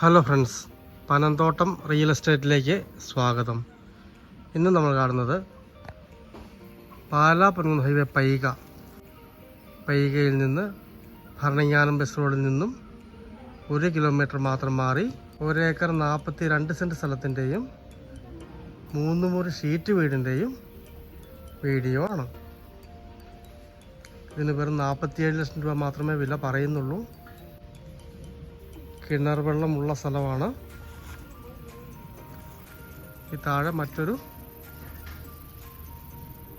Hello friends Panamthottam real എസ്റ്റേറ്റിലേക്ക് സ്വാഗതം. ഇന്ന് നമ്മൾ കാണുന്നത് പാലാ പൊൻകുന്ന് ഹൈവേ പൈക. പൈകയിൽ നിന്ന് ഭരണങ്ങാനം ബസ് റോഡിൽ നിന്നും ഒരു കിലോമീറ്റർ മാത്രം മാറി ഒരേക്കർ നാൽപ്പത്തി രണ്ട് സെന്റ് സ്ഥലത്തിന്റെയും മൂന്ന് മുറി ഷീറ്റ് വീടിന്റെയും വീഡിയോ ആണ്. ഇതിന് വെറും നാൽപ്പത്തിയേഴ് ലക്ഷം രൂപ മാത്രമേ വില പറയുന്നുള്ളൂ. കിണർ വെള്ളമുള്ള സ്ഥലമാണ്. ഈ താഴെ മറ്റൊരു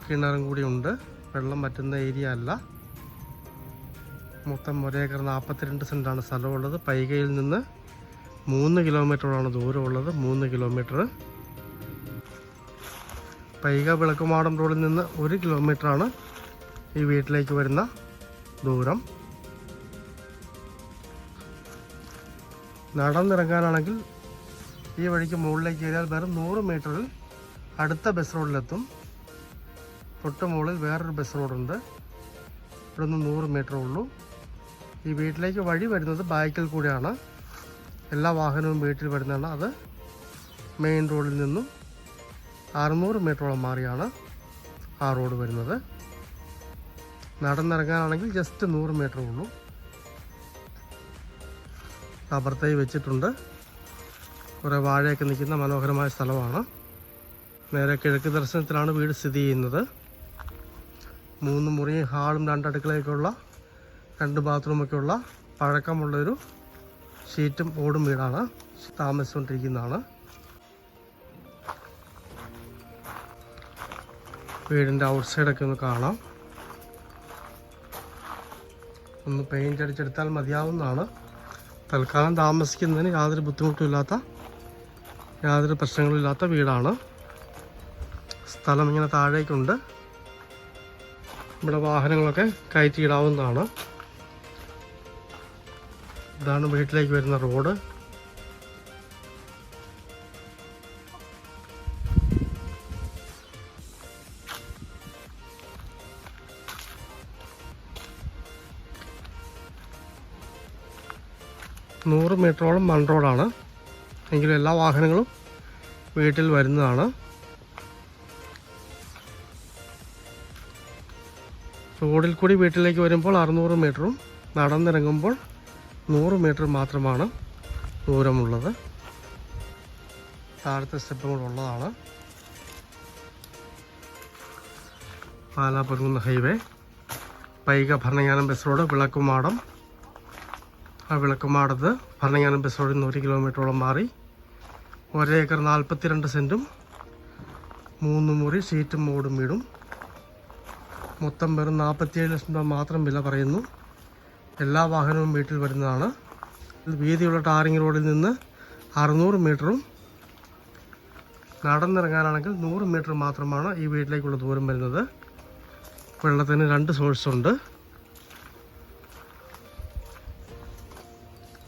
കിണറും കൂടി ഉണ്ട്. വെള്ളം പറ്റുന്ന ഏരിയ അല്ല. മൊത്തം ഒരേക്കർ നാൽപ്പത്തിരണ്ട് സെന്റാണ് സ്ഥലമുള്ളത്. പൈകയിൽ നിന്ന് മൂന്ന് കിലോമീറ്ററാണ് ദൂരമുള്ളത്. മൂന്ന് കിലോമീറ്റർ. പൈക വിളക്കുമാടം റോഡിൽ നിന്ന് ഒരു കിലോമീറ്ററാണ് ഈ വീട്ടിലേക്ക് വരുന്ന ദൂരം. നടന്നിറങ്ങാനാണെങ്കിൽ ഈ വഴിക്ക് മുകളിലേക്ക് കയറിയാൽ വെറും നൂറ് മീറ്ററിൽ അടുത്ത ബസ് റോഡിലെത്തും തൊട്ട് മുകളിൽ വേറൊരു ബസ് റോഡുണ്ട് ഇവിടെ നിന്ന് നൂറ് മീറ്റർ ഉള്ളൂ. ഈ വീട്ടിലേക്ക് വഴി വരുന്നത് ബാക്കിൽ കൂടെയാണ്. എല്ലാ വാഹനവും വീട്ടിൽ വരുന്നതാണ്. അത് മെയിൻ റോഡിൽ നിന്നും അറുന്നൂറ് മീറ്ററോളം മാറിയാണ് ആ റോഡ് വരുന്നത്. നടന്നിറങ്ങാനാണെങ്കിൽ ജസ്റ്റ് നൂറ് മീറ്റർ ഉള്ളൂ. റബ്ബർ തൈ വെച്ചിട്ടുണ്ട്. കുറേ വാഴയൊക്കെ നിൽക്കുന്ന മനോഹരമായ സ്ഥലമാണ്. നേരെ കിഴക്ക് ദർശനത്തിലാണ് വീട് സ്ഥിതി ചെയ്യുന്നത്. മൂന്ന് മുറിയും ഹാളും രണ്ട് ബാത്റൂമൊക്കെ ഉള്ള പഴക്കമുള്ളൊരു ഷീറ്റും ഓടും വീടാണ്. താമസിച്ചുകൊണ്ടിരിക്കുന്നതാണ്. വീടിന്റെ ഔട്ട് സൈഡൊക്കെ ഒന്ന് കാണാം. ഒന്ന് പെയിന്റ് അടിച്ചെടുത്താൽ മതിയാവുന്നതാണ്. തൽക്കാലം താമസിക്കുന്നതിന് യാതൊരു ബുദ്ധിമുട്ടും ഇല്ലാത്ത യാതൊരു പ്രശ്നങ്ങളും ഇല്ലാത്ത വീടാണ്. സ്ഥലം ഇങ്ങനെ താഴേക്കുണ്ട്. ഇവിടെ വാഹനങ്ങളൊക്കെ കയറ്റിയിടാവുന്നതാണ്. ഇതാണ് വീട്ടിലേക്ക് വരുന്ന റോഡ്. നൂറ് മീറ്ററോളം മൺ റോഡാണ്. എങ്കിലും എല്ലാ വാഹനങ്ങളും വീട്ടിൽ വരുന്നതാണ്. റോഡിൽ കൂടി വീട്ടിലേക്ക് വരുമ്പോൾ അറുന്നൂറ് മീറ്ററും നടന്നിറങ്ങുമ്പോൾ നൂറ് മീറ്റർ മാത്രമാണ് ദൂരമുള്ളത്. താഴത്തെ സ്റ്റെപ്പും കൂടെ ഉള്ളതാണ്. Pala highway Paika Bharananganam bus road Vilakkumadam. വിളക്കുമാടത്ത് Bharananganam bus റോഡിൽ നിന്ന് ഒരു കിലോമീറ്ററോളം മാറി. ഒരേക്കർ നാൽപ്പത്തിരണ്ട് സെന്റും മൂന്ന് മുറി സീറ്റും മോടും വീടും. മൊത്തം വെറും നാൽപ്പത്തിയേഴ് ലക്ഷം രൂപ മാത്രം വില പറയുന്നു. എല്ലാ വാഹനവും വീട്ടിൽ വരുന്നതാണ്. വീതിയുള്ള ടാറിങ് റോഡിൽ നിന്ന് അറുന്നൂറ് മീറ്ററും നടന്നിറങ്ങാനാണെങ്കിൽ നൂറ് മീറ്റർ മാത്രമാണ് ഈ വീട്ടിലേക്കുള്ള ദൂരം വരുന്നത്. വെള്ളത്തിന് രണ്ട് സോഴ്സ്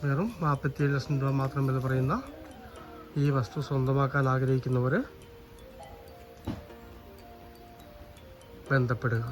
വെറും നാൽപ്പത്തിയേഴ് ലക്ഷം രൂപ മാത്രം വില പറയുന്ന ഈ വസ്തു സ്വന്തമാക്കാൻ ആഗ്രഹിക്കുന്നവർ ബന്ധപ്പെടുക.